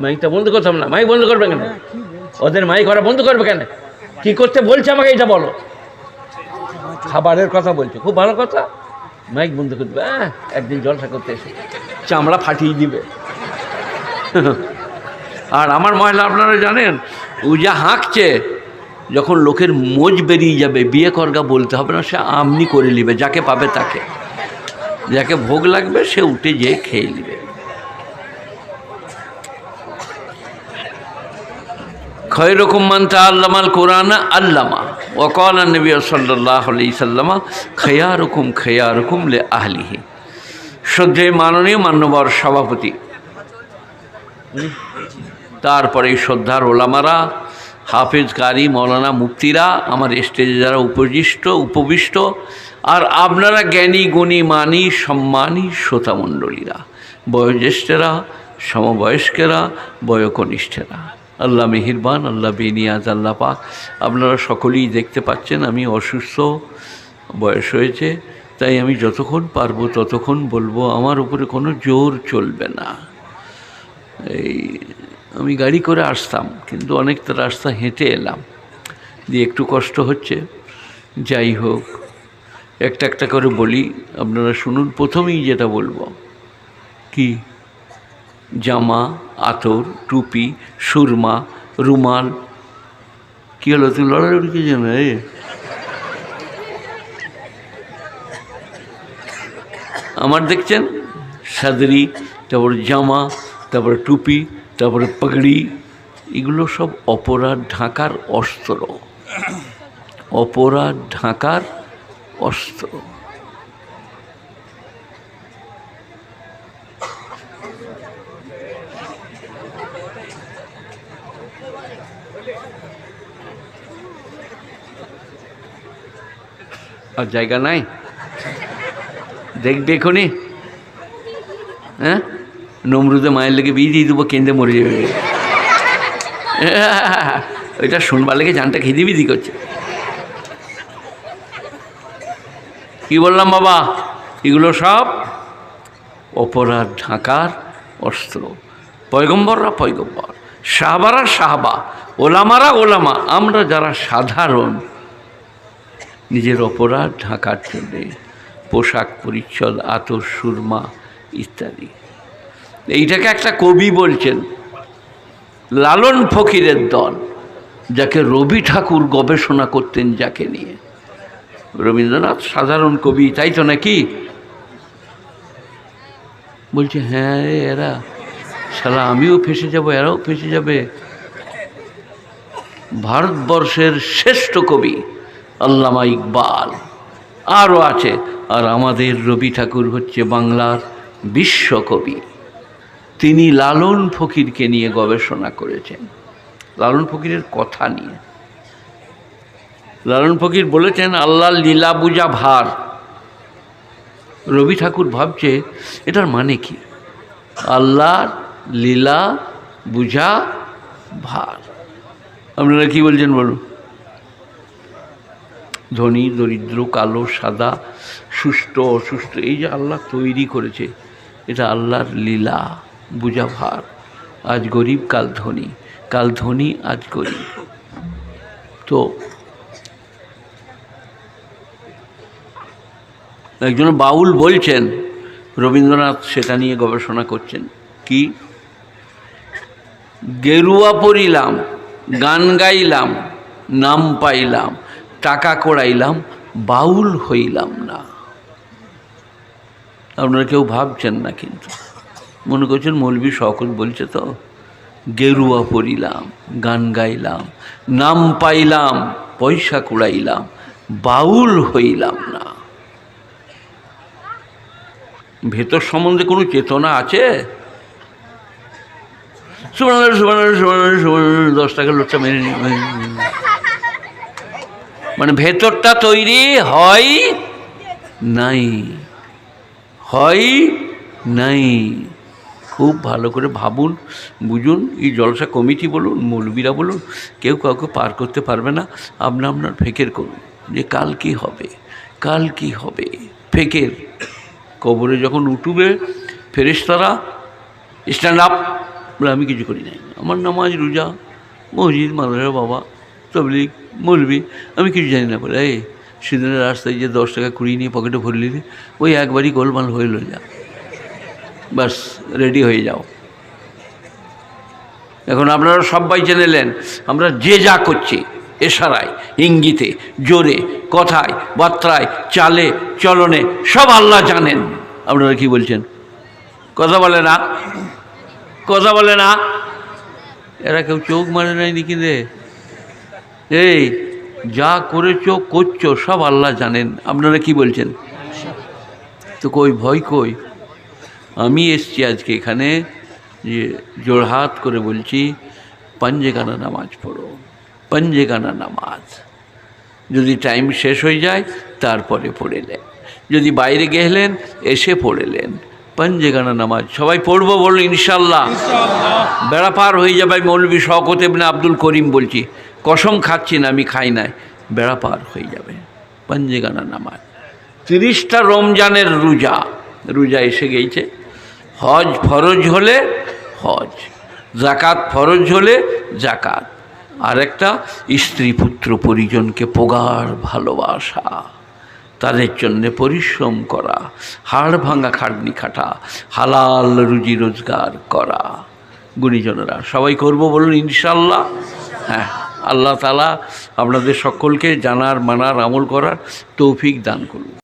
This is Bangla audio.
মাইকটা বন্ধ করতাম না মাইক বন্ধ করবে কেন? ওদের মাইক ওরা বন্ধ করবে কেন? কি করতে বলছে আমাকে এটা বলো। খাবারের কথা বলছে খুব ভালো কথা। মাইক বন্ধ করবে হ্যাঁ একদিন জলসা করতে এসে। চামড়া ফাটিয়ে দিবে। আর আমার মহিলা আপনারা জানেন ও যা হাঁকছে যখন লোকের মোজ বেরিয়ে যাবে বিয়ে করগা বলতে হবে না সে আমনি করে নিবে যাকে পাবে তাকে। যাকে ভোগ লাগবে সে উঠে যেয়ে খেয়ে নিবে। খৈরকম মানতা আল্লামাল কোরআন আল্লামা। ওকাল নবী সাল্লাহ আলি সাল্লামা, খয়ারকম খয়ারকম লে আহলিহি শ্রদ্ধে মাননীয় মান্যবর সভাপতি। তারপরে শ্রদ্ধার ওলামারা, হাফেজ কারি মৌলানা মুক্তিরা আমার স্টেজে যারা উপবিষ্ট উপবিষ্ট, আর আপনারা জ্ঞানী, গুণী, মানি, সম্মানী শ্রোতামণ্ডলীরা, বয়োজ্যেষ্ঠেরা, সমবয়স্কেরা, বয়কনিষ্ঠেরা। আল্লাহ মেহিরবান, আল্লাহ বেনিয়াজ, আল্লাহ পাক। আপনারা সকলেই দেখতে পাচ্ছেন আমি অসুস্থ, বয়স হয়েছে, তাই আমি যতক্ষণ পারব ততক্ষণ বলব, আমার উপরে কোনো জোর চলবে না। এই, আমি গাড়ি করে আসতাম, কিন্তু অনেকটা রাস্তা হেঁটে এলাম। দিয়ে একটু কষ্ট হচ্ছে, যাই হোক, একটা একটা করে বলি, আপনারা শুনুন, প্রথমেই যেটা বলব, কি? জামা আতর, টুপি, সুরমা, রুমাল। কী হলো? তুমি লড়ালড়ি কি জানো এ আমার দেখছেন? সাদরি, তারপর জামা, তারপরে টুপি, তারপরে পাগড়ি। এগুলো সব অপরাধ ঢাকার অস্ত্র। অপরাধ ঢাকার অস্ত্র। আর জায়গা নাই? দেখবে এখনই। হ্যাঁ? নমরুদে মায়ের লেগে বিয়ে দিয়ে দেবো, কেন্দ্রে মরে যাবে। ওইটা শুনবার লেগে জানটা খিদি বিদি করছে। কি বললাম বাবা? এগুলো সব অপরাধ ঢাকার অস্ত্র। পয়গম্বররা পয়গম্বর, সাহাবারা সাহাবা, ওলামারা ওলামা। আমরা যারা সাধারণ নিজের অপরাধ ঢাকার জন্যে, পোশাক পরিচ্ছদ, আতর, সুরমা ইত্যাদি। এইটাকে একটা কবি বলছেন, লালন ফকিরের দল, যাকে রবি ঠাকুর গবেষণা করতেন যাকে নিয়ে। রবীন্দ্রনাথ সাধারণ কবি, তাই তো নাকি? বলছে হ্যাঁ এরা, শালা, আমিও ফেসে যাব, এরাও ফেসে যাবে। ভারতবর্ষের শ্রেষ্ঠ কবি আল্লামা ইকবাল। আরও আছে, আর আমাদের রবি ঠাকুর হচ্ছে বাংলার বিশ্বকবি। তিনি লালন ফকিরকে নিয়ে গবেষণা করেছেন। লালন ফকিরের কথা নিয়ে। লালন ফকির বলেছেন আল্লাহ লীলা বুঝা ভার। রবি ঠাকুর ভাবছে, এটার মানে কি? আল্লাহর লীলা বুঝা ভার। আপনারা কি বলছেন বলুন? ধনী, দরিদ্র, কালো, সাদা সুস্থ অসুস্থ এই যে আল্লাহ তৈরি করেছে, এটা আল্লাহর লীলা বুঝা ভার আজ গরিব, কাল ধনী কাল ধনী, আজ গরিব। তো, একজন বাউল বলছেন, রবীন্দ্রনাথ সেটা নিয়ে গবেষণা করছেন, কি? গেরুয়া পড়িলাম, গান গাইলাম, নাম পাইলাম টাকা কড়াইলাম, বাউল হইলাম না। আপনারা কেউ ভাবছেন না কিন্তু। মনে করছেন মৌলবী সকল বলছে তো, গেরুয়া পড়িলাম, গান গাইলাম, নাম পাইলাম, পয়সা কুড়াইলাম, বাউল হইলাম না। ভেতর সম্বন্ধে কোনো চেতনা আছে? সুবর্ণ সুবর্ণ সুবর্ণ দশ টাকা লোকটা মেনে মানে ভেতরটা তৈরি হয় নাই। হয় নাই। খুব ভালো করে ভাবুন, বুঝুন, এই জলসা কমিটি বলুন, মৌলবীরা বলুন, কেউ কাউকে পার করতে পারবে না। আপনি আপনার ফেকের করুন, যে কাল কি হবে, কাল কি হবে। ফেকের। কবরে যখন উঠবে ফেরেশতারা স্ট্যান্ড আপ বলে, আমি কিছু করি নাই। আমার নামাজ রোজা, মসজিদ, মাদ্রাসা, বাবা, তবলিগ মলবি আমি কিছু জানি না বলে। এই সিঁদুরের রাস্তায় যে দশ টাকা কুড়ি নিয়ে পকেটে ভরলি ওই একবারই গোলমাল হইল যা। বাস রেডি হয়ে যাও। এখন আপনারা সবাই জেনে নেন, আমরা যে যা করছি এশারায় ইঙ্গিতে, জোরে, কথায়, বার্তায়, চালে, চলনে, সব আল্লাহ জানেন। আপনারা কি বলছেন? কথা বলে না? কথা বলে না? এরা কেউ চোখ মারে নাই নাকি রে? এই যা করেছ করছ সব আল্লাহ জানেন। আপনারা কি বলছেন? তো কই ভয় কই? আমি এসছি আজকে এখানে যে জোড়হাত করে বলছি পাঞ্জেগানা নামাজ পড়ো পাঞ্জেগানা নামাজ। যদি টাইম শেষ হয়ে যায় তারপরে পড়েলেন যদি বাইরে গেলেন এসে পড়েলেন পাঞ্জেগানা নামাজ সবাই পড়ব বলুন ইনশাল্লাহ বেড়া পার হয়ে যাবে মৌলবী শওকত ইবনে আব্দুল করিম বলছি। কসম খাচ্ছি না, আমি খাই নাই। বেড়া পার হয়ে যাবে। পঞ্জিগানা নামাজ। তিরিশটা রমজানের রোজা। রোজা এসে গেছে। হজ ফরজ হলে হজ, জাকাত ফরজ হলে জাকাত। আরেকটা, স্ত্রী পুত্র পরিজনকে পোগার ভালোবাসা। তাদের জন্য পরিশ্রম করা, হাড় ভাঙা খাটনি খাটা, হালাল রুজি রোজগার করা। গুণীজনেরা সবাই করব বলুন ইনশাল্লাহ? হ্যাঁ। আল্লাহ তালা আপনাদের সকলকে জানার মানার আমল করার তৌফিক দান করুন।